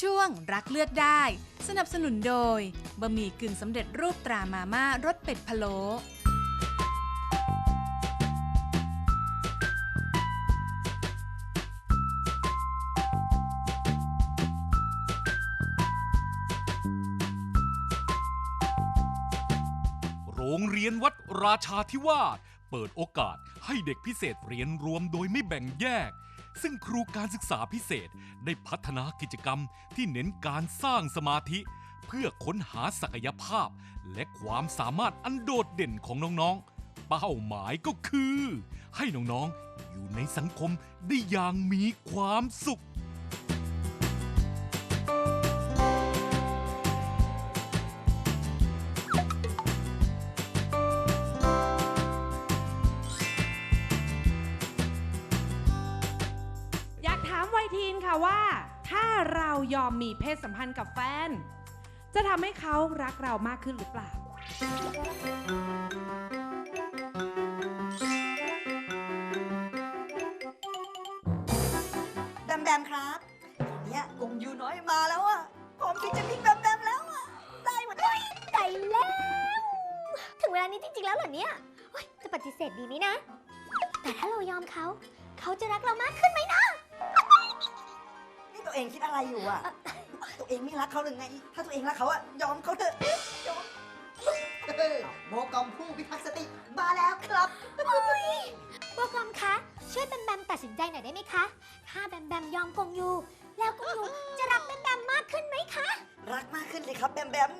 ช่วงรักเลือกได้ สนับสนุนโดยบะหมี่กึ่งสำเร็จรูปตรามาม่ารสเป็ดพะโล้โรงเรียนวัดราชาธิวาสเปิดโอกาสให้เด็กพิเศษเรียนรวมโดยไม่แบ่งแยก ซึ่งครูการศึกษาพิเศษได้พัฒนากิจกรรมที่เน้นการสร้างสมาธิ เพื่อค้นหาศักยภาพ และความสามารถอันโดดเด่นของน้องๆ เป้าหมายก็คือ ให้น้องๆ อยู่ในสังคมได้อย่างมีความสุข ค่ะว่า ถ้าเรายอมมีเพศสัมพันธ์กับแฟน จะทำให้เขารักเรามากขึ้นหรือเปล่า แบมแบมครับเนี่ยกงยูน้อยมาแล้วอะพร้อมที่จะทิ้งแบมแบมแล้วอะได้หมดเลยใจแล้ว ถึงเวลานี้จริงๆแล้วเหรอเนี่ยโอ๊ยจะปฏิเสธดีไหมนะ แต่ถ้าเรายอมเขา เขาจะรักเรามากขึ้นไหมนะนี่ ตัวเองคิดอะไรอยู่อะตัวเองไม่รักเขาหรือไง ถ้าตัวเองรักเขาอะยอมเขาเถอะยอมเออโบกอมผู้พิทักษ์สติมาแล้วครับโบกอมคะช่วยแบมแบมตัดสินใจหน่อยได้ไหมคะ ถ้าแบมแบมยอมกงยู แล้วกงยูจะรักแบมแบมมากขึ้นไหมคะ รักมากขึ้นเลยครับแบมแบม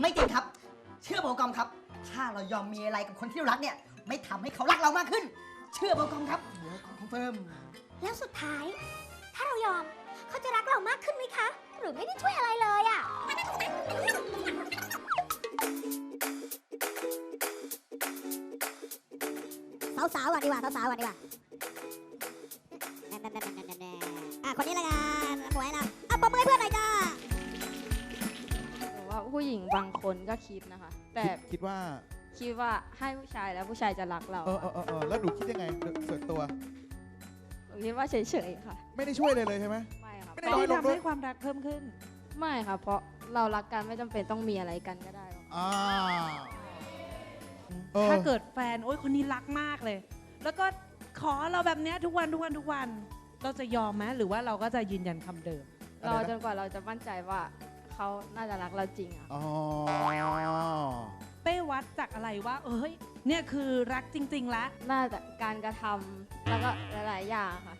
ไม่จริงครับ เชื่อโบกอมครับ ถ้าเรายอมมีอะไรกับคนที่เรารักเนี่ย ไม่ทำให้เขารักเรามากขึ้น เชื่อโบกอมครับโบกอมคอนเฟิร์มแล้วสุดท้าย คะหรือไม่ได้ช่วยอะไรเลยอะสาวๆก่อนดีกว่าสาวๆก่อนดีกว่าแน่ๆๆๆๆอะคนนี้ละกันหมวยนะอะปมือเพื่อนหน่อยจ้าว่าผู้หญิงบางคนก็คิดนะคะ แต่คิดว่าคิดว่าให้ผู้ชายแล้วผู้ชายจะรักเราเออเออเออเออแล้วหนูคิดยังไงส่วนตัวหนูคิดว่าเฉยๆค่ะ ไม่ได้ช่วยเลยเลยใช่ไหม ไม่ ไม่ได้เพราะน้อยลงทำให้ความรักเพิ่มขึ้น ไม่ค่ะ เพราะเรารักกันไม่จำเป็นต้องมีอะไรกันก็ได้หรอกอ่าเออถ้าเกิดแฟน โอ้ยคนนี้รักมากเลย แล้วก็ขอเราแบบเนี้ยทุกวันทุกวันทุกวัน เราจะยอมไหมหรือว่าเราก็จะยืนยันคำเดิม รอจนกว่าเราจะมั่นใจว่าเขาน่าจะรักเราจริงอะ อ๋อเป้วัดจากอะไรว่า เอ้ย เนี่ยคือรักจริง ๆ แล้ว น่าจะการกระทำแล้วก็หลาย ๆ อย่างค่ะ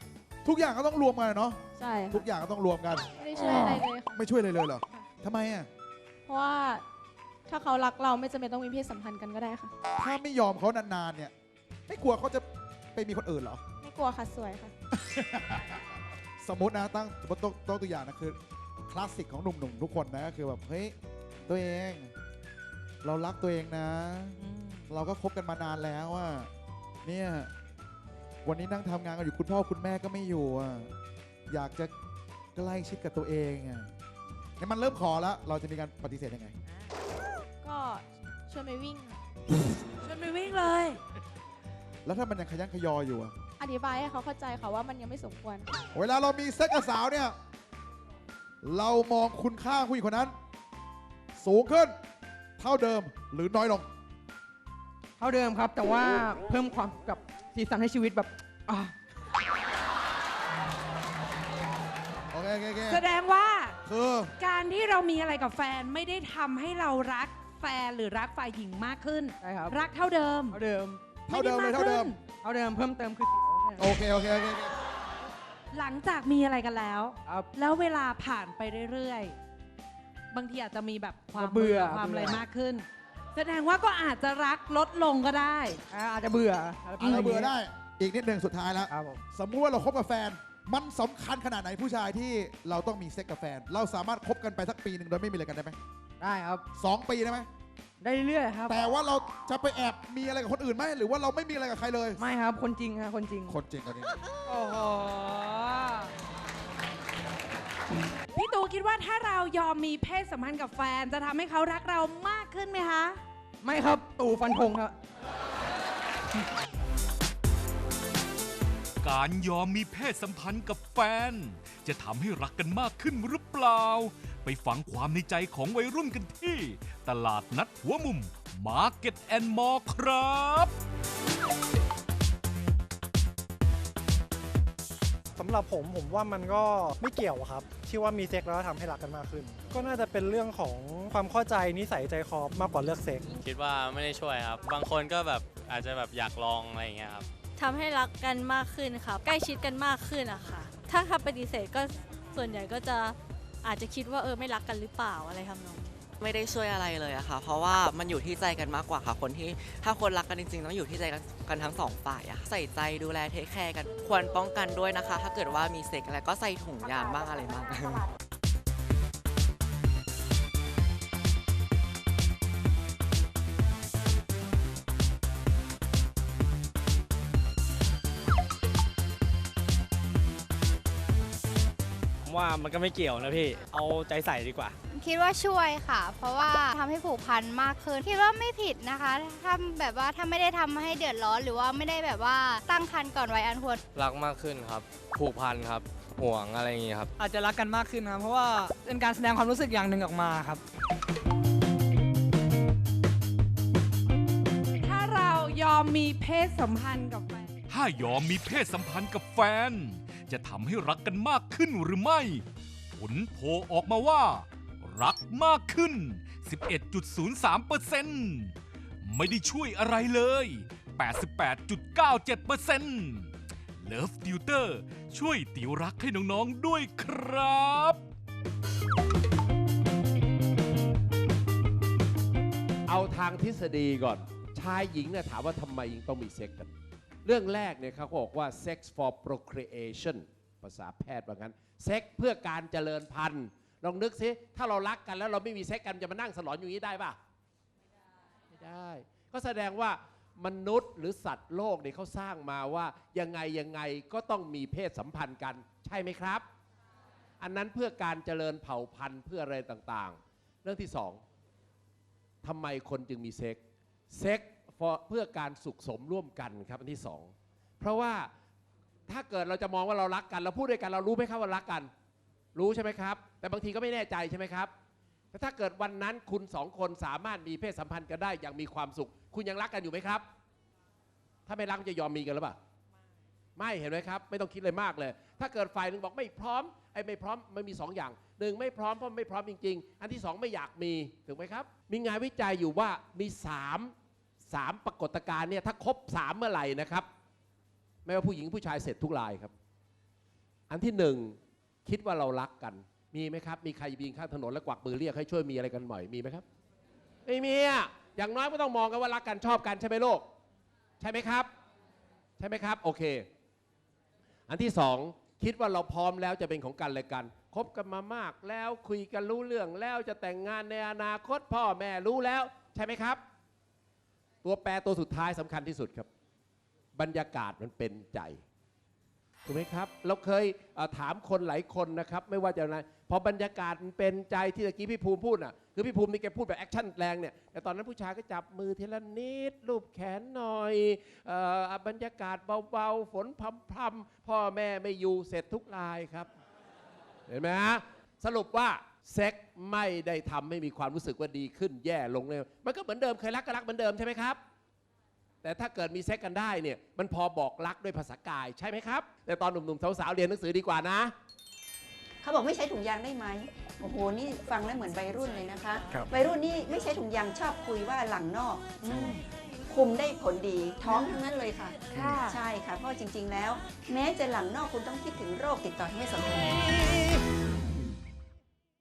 ทุกอย่างก็ต้องรวมกันเนาะใช่ทุค่ะกอย่างก็ต้องรวมกัน ไม่ได้ช่วยอะไรเลยค่ะ ไม่ช่วยเลยเลยเหรอทำไมอะเพราะว่าถ้าเขารักเราไม่จำเป็นต้องมีเพศสัมพันธ์กันก็ได้ค่ะ ถ้าไม่ยอมเขานานๆเนี่ย ไม่กลัวเขาจะไปมีคนอื่นเหรอ ไม่กลัวค่ะสวยค่ะ สมมตินะตั้งสมมติตัวตัวตัวอย่างนะคือคลาสสิกของหนุ่มๆทุกคนนะก็คือแบบเฮ้ยตัวเอง เรารักตัวเองนะ เราก็คบกันมานานแล้วอะเนี่ย วันนี้นั่งทำงานกันอยู่คุณพ่อคุณแม่ก็ไม่อยู่อะอยากจะใกล้ชิดกับตัวเองอะเนี่ยมันเริ่มขอแล้ว เราจะมีการปฏิเสธยังไง ก็ชวนไปวิ่งค่ะชวนไปวิ่งเลย แล้วถ้ามันยังขยันขยออยู่อะอธิบายให้เขาเข้าใจค่ะว่ามันยังไม่สมควร เวลาเรามีเซ็กกับสาวเนี่ย เรามองคุณค่าผู้หญิงคนนั้น สูงขึ้น เท่าเดิมหรือน้อยลง เท่าเดิมครับแต่ว่าเพิ่มความกับ สีสันให้ชีวิตแบบอะโอเคโอเคโอเคแสดงว่า คือการที่เรามีอะไรกับแฟนไม่ได้ทำให้เรารักแฟนหรือรักฝ่ายหญิงมากขึ้น ใช่ครับ รักเท่าเดิม เท่าเดิม เท่าเดิมเลยไได้เท่าเดิมขึ้นเท่าเดิมเพิ่มเติมคือเสียวแค่นั้นโอเคโอเคโอเคโอเคหลังจากมีอะไรกันแล้ว ครับ แล้วเวลาผ่านไปเรื่อยๆ บางทีอาจจะมีแบบความเบื่อความอะไรเบื่อมากขึ้น แสดงว่าก็อาจจะรักลดลงก็ได้ อะอาจจะเบื่ออาจจะเบื่อได้ อีกนิดหนึ่งสุดท้ายแล้ว ครับผม สมมุติว่าเราคบกับแฟน มันสำคัญขนาดไหนผู้ชายที่เราต้องมีเซ็กกับแฟน เราสามารถคบกันไปสักปีหนึ่งโดยไม่มีอะไรกันได้ไหมได้ครับ สองปีได้ไหม ได้เรื่อยๆครับ แต่ว่าเราจะไปแอบมีอะไรกับคนอื่นไหม หรือว่าเราไม่มีอะไรกับใครเลย ไม่ครับ คนจริงครับคนจริง คนจริงกันจริงโอ้โห พี่ตูคิดว่าถ้าเรายอมมีเพศสัมพันธ์กับแฟน จะทำให้เขารักเรามากขึ้นไหมคะ ไม่ครับ ตู่ฟันธงครับ การยอมมีเพศสัมพันธ์กับแฟน จะทำให้รักกันมากขึ้นหรือเปล่า ไปฟังความในใจของวัยรุ่นกันที่ ตลาดนัดหัวมุม Market and Mall ครับ หรับผมผมว่ามันก็ไม่เกี่ยวอะครับ ที่ว่ามีเซ็กแล้วทำให้รักกันมากขึ้น ก็น่าจะเป็นเรื่องของความเข้าใจนิสัยใจคอมากกว่าเลือกเซ็กคิดว่าไม่ได้ช่วยครับ บางคนก็แบบอาจจะแบบอยากลองอะไรอย่างเงี้ยครับทำให้รักกันมากขึ้นครับใกล้ชิดกันมากขึ้นอะค่ะ ถ้าคำปฏิเสธก็ส่วนใหญ่ก็จะอาจจะคิดว่าเออไม่รักกันหรือเปล่าอะไรทำนองนี้ ไม่ได้ช่วยอะไรเลยอะค่ะ เพราะว่ามันอยู่ที่ใจกันมากกว่าค่ะ คนที่ถ้าคนรักกันจริงๆต้องอยู่ที่ใจกันกันทั้งสองฝ่ายอะใส่ใจดูแลเทคแคร์กันควรป้องกันด้วยนะคะ ถ้าเกิดว่ามีเซ็กอะไรก็ใส่ถุงยางบ้างอะไรบ้างว่ามันก็ไม่เกี่ยวนะพี่ เอาใจใส่ดีกว่า คิดว่าช่วยค่ะ เพราะว่าทำให้ผูกพันมากขึ้นคิดว่าไม่ผิดนะคะถ้าแบบว่าถ้าไม่ได้ทำให้เดือดร้อนหรือว่าไม่ได้แบบว่าตั้งครรภ์ก่อนวัยอันควรรักมากขึ้นครับ ผูกพันครับห่วงอะไรอย่างเงี้ยครับ อาจจะรักกันมากขึ้นนะเพราะว่าเป็นการแสดงความรู้สึกอย่างหนึ่งออกมาครับ ถ้าเรายอมมีเพศสัมพันธ์กับแฟน ถ้ายอมมีเพศสัมพันธ์กับแฟน จะทำให้รักกันมากขึ้นหรือไม่ ผลโพลออกมาว่า รักมากขึ้น 11.03%ไม่ได้ช่วยอะไรเลย 88.97% Love Tutor ช่วยติวรักให้น้องๆด้วยครับเอาทางทฤษฎีก่อน ชายหญิงเนี่ยถามว่าทำไมยังต้องมีเซ็กกัน เรื่องแรกเนี่ยเขาบอกว่า sex for procreation ภาษาแพทย์ว่างั้น เซ็กเพื่อการเจริญพันธุ์ ลองนึกซิถ้าเรารักกันแล้วเราไม่มีเซ็กกันจะมานั่งสลอนอยู่นี้ได้ปะไม่ได้ ก็แสดงว่ามนุษย์หรือสัตว์โลกเนี่ยเขาสร้างมาว่ายังไงยังไงก็ต้องมีเพศสัมพันธ์กัน ใช่ไหมครับ อันนั้นเพื่อการเจริญเผ่าพันธุ์เพื่ออะไรต่างๆ เรื่องที่สองทำไมคนจึงมีเซ็กเซ็กเพื่อการสุขสมร่วมกันครับอันที่สองเพราะว่าถ้าเกิดเราจะมองว่าเรารักกัน เราพูดด้วยกันเรารู้ไหมครับว่ารักกัน รู้ใช่ไหมครับ แต่บางทีก็ไม่แน่ใจใช่ไหมครับแต่ถ้าเกิดวันนั้นคุณสองคนสามารถมีเพศสัมพันธ์กันได้อย่างมีความสุข คุณยังรักกันอยู่ไหมครับ ถ้าไม่รักจะยอมมีกันหรือเปล่าไม่เห็นไหมครับไม่ต้องคิดเลยมากเลย ถ้าเกิดฝ่ายหนึ่งบอกไม่พร้อมไอ้ไม่พร้อมมันมีสองอย่างหนึ่งไม่พร้อมเพราะไม่พร้อมจริง ๆ อันที่สองไม่อยากมีถูกไหมครับ มีงานวิจัยอยู่ว่ามีสามสามปรากฏการณ์เนี่ยถ้าครบสามเมื่อไหร่นะครับ ไม่ว่าผู้หญิงผู้ชายเสร็จทุกรายครับ อันที่หนึ่ง คิดว่าเรารักกัน มีไหมครับ มีใครยืนข้างถนนแล้วกวักมือเรียกให้ช่วยมีอะไรกันหน่อยมีไหมครับไม่มีอะอย่างน้อยก็ต้องมองกันว่ารักกันชอบกันใช่ไหมโลก ใช่ไหมครับ ใช่ไหมครับ โอเค อันที่สองคิดว่าเราพร้อมแล้วจะเป็นของกันและกันคบกันมามากแล้วคุยกันรู้เรื่องแล้วจะแต่งงานในอนาคตพ่อแม่รู้แล้ว ใช่ไหมครับ ตัวแปรตัวสุดท้ายสำคัญที่สุดครับ บรรยากาศมันเป็นใจ ถูกไหมครับ เราเคยถามคนหลายคนนะครับ ไม่ว่าจะอะไรพอบรรยากาศมันเป็นใจที่ตะกี้พี่ภูมิพูดน่ะคือพี่ภูมินี่แกพูดแบบแอคชั่นแรงเนี่ยแต่ตอนนั้นผู้ชายก็จับมือทีละนิดรูปแขนหน่อยอ่อบรรยากาศเบาๆฝนพรำๆพ่อแม่ไม่อยู่เสร็จทุกรายครับ เห็นไหมฮะสรุปว่าเซ็กไม่ได้ทำให้มีความรู้สึกว่าดีขึ้นแย่ลงเลยมันก็เหมือนเดิมเคยรักก็รักเหมือนเดิมใช่ไหมครับ แต่ถ้าเกิดมีเซ็กกันได้เนี่ยมันพอบอกรักด้วยภาษากายใช่ไหมครับ แต่ตอนหนุ่มๆสาวๆเรียนหนังสือดีกว่านะ เขาบอกไม่ใช้ถุงยางได้ไหมโอ้โหนี่ฟังแล้วเหมือนวัยรุ่นเลยนะคะครับ วัยรุ่นนี่ไม่ใช้ถุงยางชอบคุยว่าหลังนอกอมคุมได้ผลดีท้องทั้งนั้นเลยค่ะ ใช่ค่ะเพราะจริง ๆ แล้ว แม้จะหลังนอกคุณต้องคิดถึงโรคติดต่อทางเพศสัมพันธ์